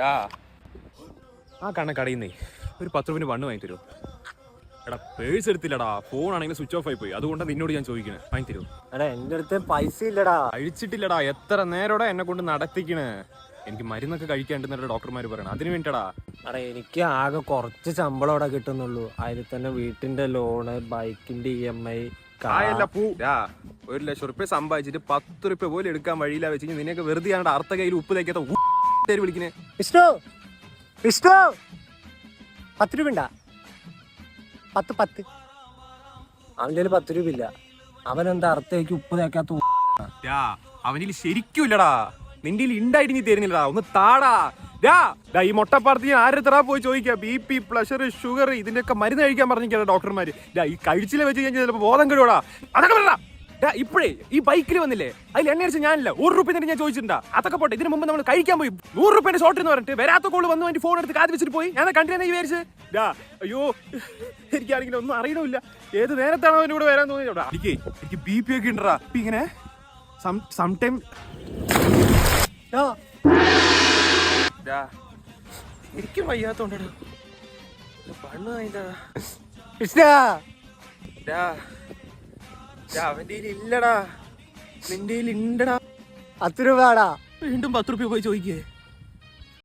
ആ. ആ കണ്ണ കടയുന്നേ. ഒരു പത്ത് രൂപ വണ്ണ് വാങ്ങി തരുമോ എടാ പേഴ്സ് എടുത്തില്ലടാ. ഫോൺ ആണെങ്കിൽ സ്വിച്ച് ഓഫ് ആയി പോയി അതുകൊണ്ടാണ് നിന്നോട് ഞാൻ ചോദിക്കണേ. വാങ്ങി തരുമോ എടാ എന്റെ അടുത്ത് പൈസ ഇല്ലടാ. കഴിച്ചിട്ടില്ലടാ. എത്ര നേരോടെ എന്നെ കൊണ്ട് നടത്തിക്കണേ? എനിക്ക് മരുന്നൊക്കെ കഴിക്കാണ്ടെന്നല്ല ഡോക്ടർമാർ പറയണം. അതിന് വേണ്ടിട്ടാ അടാ എനിക്ക് ആകെ കുറച്ച് ശമ്പളം അവിടെ കിട്ടുന്നുള്ളൂ. അതിൽ തന്നെ വീട്ടിന്റെ ലോണ് ബൈക്കിന്റെ ഇ എം ഐ കായല്ല ഒരു ലക്ഷം റുപ്യ സമ്പാദിച്ചിട്ട് പത്ത് റുപ്യ പോലും എടുക്കാൻ വഴിയില്ല വെച്ച് നിനക്ക് വെറുതെ അർത്ഥ കയ്യിൽ ഉപ്പ് തേക്കാത്ത ഊ പേര് വിളിക്കണേ. വിഷ്ണു. വിഷ്ണു. പത്ത് രൂപ ഉണ്ടാ പത്ത് പത്ത്. അവന്റെ കയ്യിൽ പത്ത് രൂപ ഇല്ല അവൻ എന്താ അർത്ഥയ്ക്ക് ഉപ്പ് തേക്കാത്ത അവനിൽ ശരിക്കും ഇല്ലടാ നിന്റെ ഉണ്ടായിട്ട് നീ തരുന്നില്ലടാ. ഒന്ന് താടാ. ഡാ, ഈ മുട്ടപ്പാടത്ത് ഞാൻ ആരുടെ തറാ പോയി ചോദിക്കാം? ബി പി പ്രഷർ ഷുഗർ ഇതിന്റെയൊക്കെ മരുന്ന് കഴിക്കാൻ പറഞ്ഞിരിക്കാം ഡോക്ടർമാര്. ഡാ, ഈ കഴിച്ചില്ല വെച്ച് കഴിഞ്ഞാൽ ചിലപ്പോൾ ബോധം കഴിവടാ അതൊക്കെ ഇപ്പഴേ ഈ ബൈക്കിൽ വന്നില്ലേ? അതിൽ എണ്ണ അടിച്ച് ഞാനില്ല ഒരു റുപ്യ തന്നെ ഞാൻ ചോദിച്ചിട്ടുണ്ടാ. അതൊക്കെ പോട്ടെ ഇതിന് മുമ്പ് നമ്മൾ കഴിക്കാൻ പോയി. നൂറ് റുപ്യന്റെ ഷോട്ട് എന്ന് പറഞ്ഞിട്ട് വരാത്ത കോൾ വന്നു വേണ്ടി ഫോൺ എടുത്ത് കാത്തി വെച്ചിട്ട് പോയി. ഞാൻ കണ്ടിരുന്ന വിചാരിച്ച് അയ്യോ എനിക്കാണെങ്കിൽ ഒന്നും അറിയണമില്ല. ഏത് നേരത്താണോ അവൻ കൂടെ വരാൻ തോന്നിയത്? എനിക്ക് എനിക്ക് ബി പി ഒക്കെ ഉണ്ടാ ഇങ്ങനെ സം ടൈം ആ, എനിക്ക് വയ്യാത്തോണ്ടടാ പണ്ണ് വിഷ്ണു അവന്റെ ഇല്ലടാ. നിന്റെ ഇല്ലടാ പത്ത് രൂപടാ വീണ്ടും പത്ത് രൂപ പോയി ചോദിക്കേ.